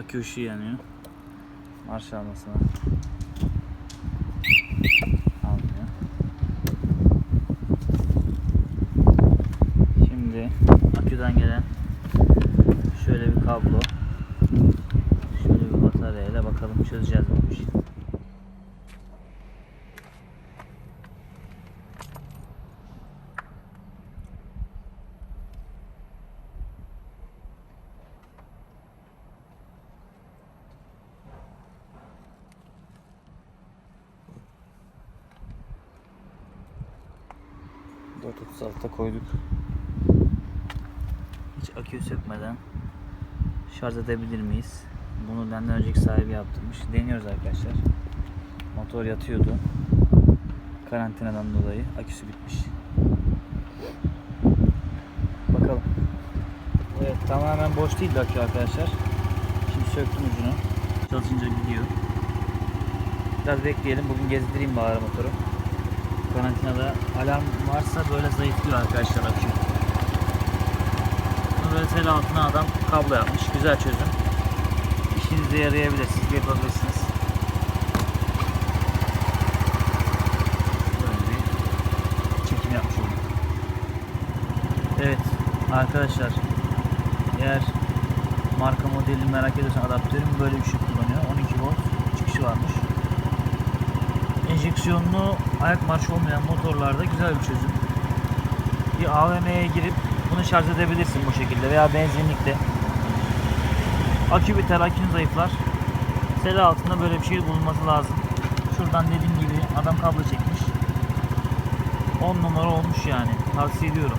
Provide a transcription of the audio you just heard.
Akü ışığı yanıyor. Marş almasına. Almıyor. Şimdi aküden gelen şöyle bir kablo. Şöyle bir bataryayla bakalım çözeceğiz bu işi. Altta koyduk. Hiç akü sökmeden şarj edebilir miyiz? Bunu benden önceki sahibi yaptırmış. Deniyoruz arkadaşlar. Motor yatıyordu. Karantinadan dolayı aküsü bitmiş. Bakalım. Evet tamamen boş değildi akü arkadaşlar. Şimdi söktüm ucunu. Çalışınca gidiyor. Biraz bekleyelim. Bugün gezdireyim bari motoru. Karantinada alarm varsa böyle zayıflıyor arkadaşlar akü. Bunu böyle tel altına adam kablo yapmış. Güzel çözüm. İşinize yarayabilir. Siz de yapabilirsiniz. Böyle bir çekim yapmış. Evet arkadaşlar eğer marka modelini merak ediyorsan adaptörüm böyle bir şey kullanıyor. Enjeksiyonlu ayak marşı olmayan motorlarda güzel bir çözüm. Bir AVM'ye girip bunu şarj edebilirsin bu şekilde veya benzinlikte. Akü biter, akün zayıflar. Seri altında böyle bir şey bulunması lazım. Şuradan dediğim gibi adam kablo çekmiş. 10 numara olmuş yani. Tavsiye ediyorum.